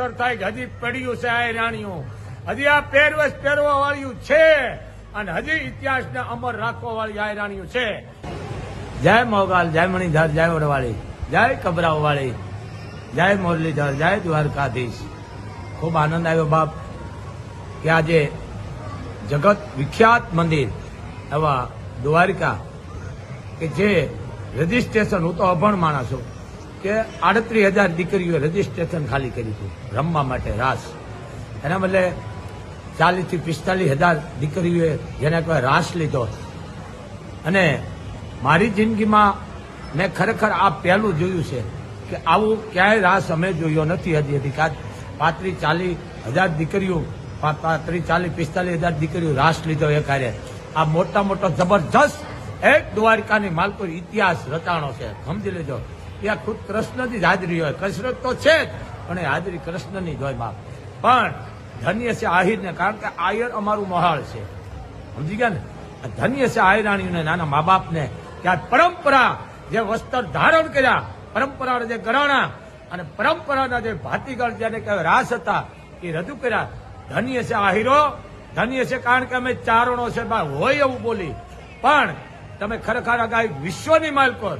અસર થાય હજી પડ્યું છે આ રાણીઓ. હજી આ પહેરવેશ પહેરવા વાળ્યું છે અને હજી ઇતિહાસને અમર રાખવા વાળી આ રાણીઓ છે. જય મોગાલ, જય મણિધર, જય વડવાળી જય કબરાવવાળી જય મુરલીધર, જય દ્વારકાધીશ. ખૂબ આનંદ આવ્યો બાપ કે આજે જગત વિખ્યાત મંદિર એવા દ્વારિકા કે જે રજીસ્ટ્રેશન હું તો અભણ માણસ છું. કે આડત્રીસ હજાર દીકરીઓએ રજીસ્ટ્રેશન ખાલી કર્યું હતું રમવા માટે રાસ. એના બદલે ચાલીસથી પિસ્તાલીસ હજાર દીકરીઓએ જેને કહેવાય રાસ લીધો. અને મારી જિંદગીમાં મેં ખરેખર આ પહેલું જોયું છે કે આવું ક્યાંય રાસ અમે જોયો નથી હજી હજી. કાં પાંત્રીસ ચાલીસ હજાર દીકરીઓ, પાંત્રીસ ચાલીસ પિસ્તાલીસ હજાર દીકરીઓ રાસ લીધો એ કાર્ય. આ મોટા મોટો જબરજસ્ત એક દ્વારિકાની માલકો ઇતિહાસ રચાણો છે. સમજી લેજો. ત્યાં ખુદ કૃષ્ણની જ હાજરી હોય. કસરત તો છે જ, પણ એ હાજરી કૃષ્ણની જ હોય બાપ. પણ ધન્ય છે આહિરને, કારણ કે આયર અમારું મહાળ છે. સમજી ગયા ને? ધન્ય છે આયરાણીઓને નાના મા બાપને આ પરંપરા જે વસ્ત્ર ધારણ કર્યા, પરંપરાના જે ગરાણા અને પરંપરાના જે ભાતીગળ જેને કહેવાય રાસ હતા, એ રજૂ કર્યા. ધન્ય છે આહિરો, ધન્ય છે કારણ કે અમે ચારણો છે હોય એવું બોલી. પણ તમે ખરેખર આગાહી વિશ્વની માલકોર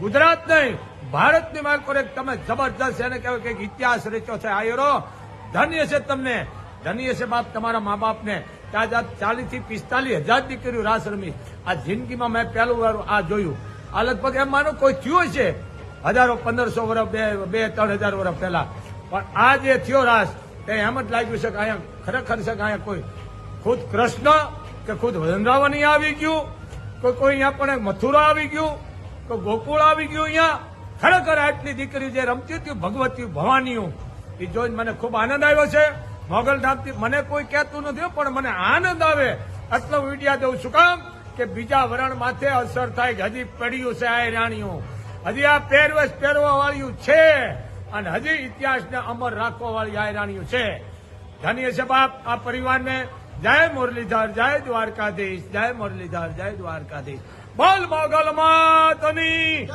ગુજરાત નહીં, ભારતની માલકોર એક તમે જબરજસ્ત એને કહેવાય કે ઇતિહાસ રચ્યો છે. આયરો ધન્ય છે તમને. ધન્ય છે બાપ તમારા મા બાપને. તાજા આ ચાલીસથી પિસ્તાલીસ હજાર દીકરીઓ રાસ રમી. આ જિંદગીમાં મેં પહેલું વાર આ જોયું. આ લગભગ એમ માનો કોઈ થયું છે હજારો, પંદરસો વર્ષ, બે બે, ત્રણ હજાર વર્ષ પહેલા. પણ આ જે થયો રાસ, તે એમ જ લાગ્યું છે કે અહીંયા ખરેખર છે કે અહીંયા કોઈ ખુદ કૃષ્ણ કે ખુદ વૃંદાવન આવી ગયું. કોઈ કોઈ અહીંયા પણ મથુરા આવી ગયું કોઈ ગોકુળ આવી ગયું અહીંયા, ખરેખર આટલી દીકરી જે રમતી હતી, ભગવતી ભવાનીઓ, એ જોઈને મને ખૂબ આનંદ આવ્યો છે. મોગલધામથી મને કોઈ કહેતું નથી, પણ મને આનંદ આવે. આટલો વિડિયા દઉં છું કામ કે બીજા વરણ માથે અસર થાય હજી પડ્યું છે આ રાણીઓ. હજી આ પહેરવેશ પહેરવા વાળ્યું છે અને હજી ઇતિહાસને અમર રાખવા વાળી આ રાણીઓ છે. ધન્ય છે બાપ, આ પરિવારને જય મુરલીધર જય દ્વારકાધીશ જય મુરલીધર જય દ્વારકાધીશ. બોલ મોગલ માતની.